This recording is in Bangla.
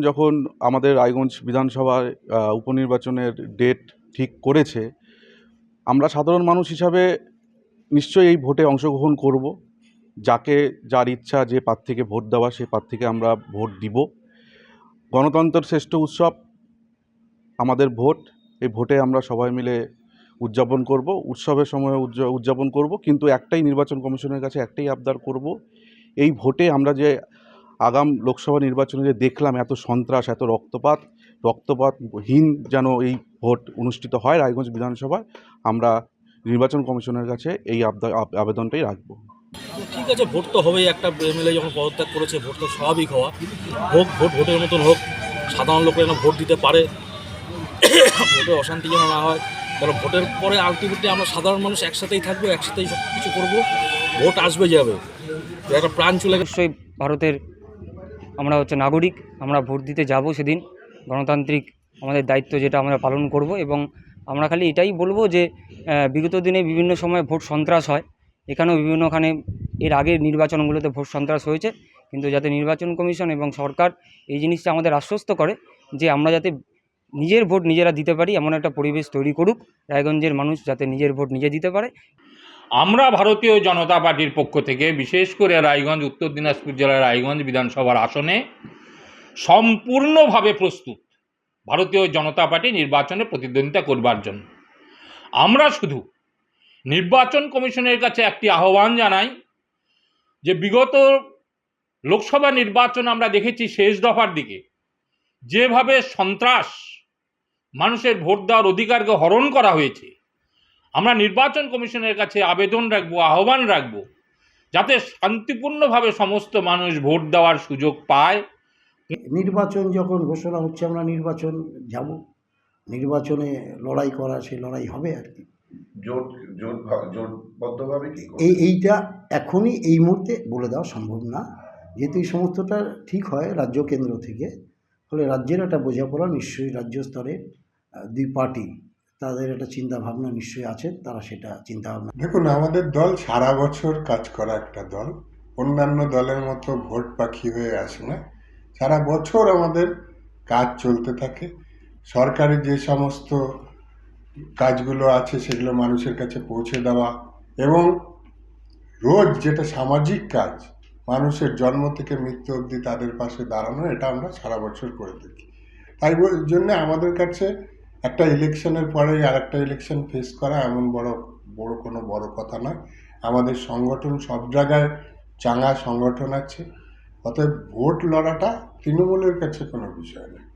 যখন আমাদের রায়গঞ্জ বিধানসভার উপনির্বাচনের ডেট ঠিক করেছে, আমরা সাধারণ মানুষ হিসাবে নিশ্চয়ই এই ভোটে অংশগ্রহণ করব। যাকে যার ইচ্ছা, যে প্রার্থীকে ভোট দেওয়া সেই প্রার্থীকে আমরা ভোট দিব। গণতন্ত্রের শ্রেষ্ঠ উৎসব আমাদের ভোট। এই ভোটে আমরা সবাই মিলে উদযাপন করব। উৎসবের সময় উদযা- উদযাপন করব। কিন্তু একটাই নির্বাচন কমিশনের কাছে একটাই আবদার করব। এই ভোটে আমরা যে আগাম লোকসভা নির্বাচনে যে দেখলাম এত সন্ত্রাস এত রক্তপাত রক্তপাতহীন যেন এই ভোট অনুষ্ঠিত হয় রায়গঞ্জ বিধানসভায় আমরা নির্বাচন কমিশনের কাছে এই আবদা- আবেদনটাই রাখব। ঠিক আছে ভোট তো হবেই। একটা এমএলএ যখন পদত্যাগ করেছে ভোট তো স্বাভাবিক হওয়া। হোক ভোট ভোটের মতন হোক সাধারণ লোকের যেন ভোট দিতে পারে। ভোটে অশান্তি যেন না হয়। কারণ ভোটের পরে আলটিমেটলি আমরা সাধারণ মানুষ একসাথেই থাকব একসাথেই সব কিছু করব। ভোট আসবে যাবে। একটা প্রাণ চলে গেছে। ভারতের আমরা হচ্ছে নাগরিক, আমরা ভোট দিতে যাব সেদিন। গণতান্ত্রিক আমাদের দায়িত্ব যেটা আমরা পালন করব এবং আমরা খালি এটাই বলব যে বিগত দিনে বিভিন্ন সময় ভোট সন্ত্রাস হয়। এখানেও বিভিন্নখানে এর আগের নির্বাচনগুলোতে ভোট সন্ত্রাস হয়েছে। কিন্তু যাতে নির্বাচন কমিশন এবং সরকার এই জিনিসটা আমাদের আশ্বস্ত করে যে, আমরা যাতে নিজের ভোট নিজেরা দিতে পারি, এমন একটা পরিবেশ তৈরি করুক। রায়গঞ্জের মানুষ যাতে নিজের ভোট নিজে দিতে পারে। আমরা ভারতীয় জনতা পার্টির পক্ষ থেকে, বিশেষ করে রায়গঞ্জ, উত্তর দিনাজপুর জেলার রায়গঞ্জ বিধানসভার আসনে, সম্পূর্ণভাবে প্রস্তুত ভারতীয় জনতা পার্টি নির্বাচনে প্রতিদ্বন্দ্বিতা করবার জন্য। আমরা শুধু নির্বাচন কমিশনের কাছে একটি আহ্বান জানাই যে, বিগত লোকসভা নির্বাচন আমরা দেখেছি শেষ দফার দিকে, যেভাবে সন্ত্রাস, মানুষের ভোট দেওয়ার অধিকারকে হরণ করা হয়েছে আমরা নির্বাচন কমিশনের কাছে আবেদন রাখব আহ্বান রাখব যাতে শান্তিপূর্ণভাবে সমস্ত মানুষ ভোট দেওয়ার সুযোগ পায়। নির্বাচন যখন ঘোষণা হচ্ছে আমরা নির্বাচন যাব। নির্বাচনে লড়াই করা সেই লড়াই হবে আর কি। জোট জোট জোটবদ্ধভাবে এই এইটা এখনই এই মুহূর্তে বলে দেওয়া সম্ভব না। যেহেতু এই সমস্তটা ঠিক হয় রাজ্য কেন্দ্র থেকে ফলে রাজ্যের একটা বোঝাপড়া নিশ্চয়ই রাজ্য স্তরে দুই পার্টি তাদের একটা চিন্তা ভাবনা নিশ্চয়ই আছে, তারা সেটা চিন্তা ভাবনা দেখুন, আমাদের দল সারা বছর কাজ করা একটা দল, অন্যান্য দলের মতো ভোট পাখি হয়ে আসে না। সারা বছর আমাদের কাজ চলতে থাকে। সরকারি যে সমস্ত কাজগুলো আছে, সেগুলো মানুষের কাছে পৌঁছে দেওয়া এবং রোজ যেটা সামাজিক কাজ, মানুষের জন্ম থেকে মৃত্যু অবধি তাদের পাশে দাঁড়ানো, এটা আমরা সারা বছর করে থাকি তাই জন্য আমাদের কাছে একটা ইলেকশনের পরে আর একটা ইলেকশন ফেস করা এমন বড় বড় কোনো বড় কথা নয়। আমাদের সংগঠন সব জায়গায় চাঙা সংগঠন আছে। অতএব ভোট লড়াটা তৃণমূলের কাছে কোনো বিষয় নয়।